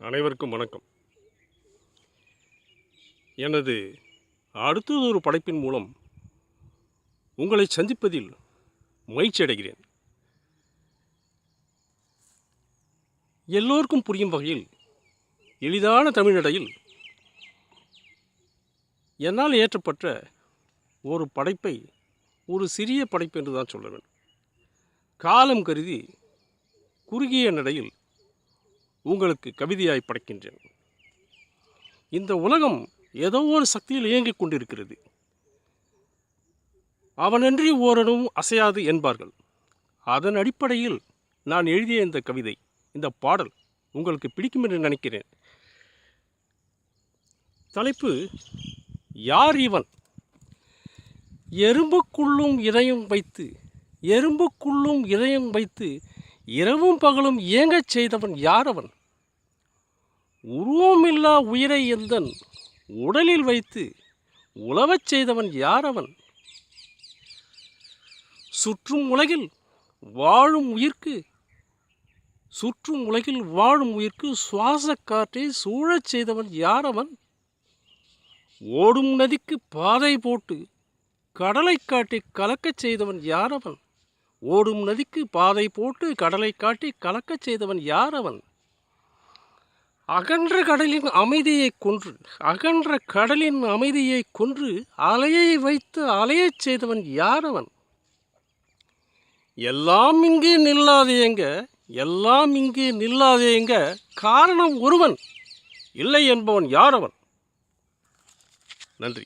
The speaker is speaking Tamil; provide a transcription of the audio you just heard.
அனைவருக்கும் வணக்கம். எனது அடுத்ததொரு படைப்பின் மூலம் உங்களை சந்திப்பதில் மகிழ்ச்சி அடைகிறேன். எல்லோருக்கும் புரியும் வகையில் எளிதான தமிழ்நடையில் என்னால் ஏற்றப்பட்ட ஒரு படைப்பை ஒரு சிறிய படைப்பு என்று தான் சொல்ல வேண்டும். காலம் கருதி குறுகிய நடையில் உங்களுக்கு கவிதையாய் படைக்கின்றேன். இந்த உலகம் ஏதோ ஒரு சக்தியில் இயங்கிக் கொண்டிருக்கிறது. அவனன்றி ஓரனும் அசையாது என்பார்கள். அதன் அடிப்படையில் நான் எழுதிய இந்த கவிதை இந்த பாடல் உங்களுக்கு பிடிக்கும் என்று நினைக்கிறேன். தலைப்பு யார் இவன்? எறும்புக்குள்ளும் இதயம் வைத்து எறும்புக்குள்ளும் இதயம் வைத்து இரவும் பகலும் இயங்கச் செய்தவன் யாரவன் உருவமில்லா உயிரை எந்தன் உடலில் வைத்து உழவச் செய்தவன் யாரவன்? சுற்றும் உலகில் வாழும் உயிர்க்கு சுற்றும் உலகில் வாழும் உயிர்க்கு சுவாச காற்றை சூழச் செய்தவன் யாரவன்? ஓடும் நதிக்கு பாதை போட்டு கடலை காட்டி கலக்கச் செய்தவன் யாரவன்? ஓடும் நதிக்கு பாதை போட்டு கடலை காட்டி கலக்கச் செய்தவன் யாரவன்? அகன்ற கடலின் அமைதியை கொன்று அகன்ற கடலின் அமைதியை கொன்று அலையை வைத்து அலையச் செய்தவன் யாரவன் எல்லாம் இங்கே நில்லாதேங்க எல்லாம் இங்கே நில்லாதேங்க காரணம் ஒருவன் இல்லை என்பவன் யாரவன் நன்றி.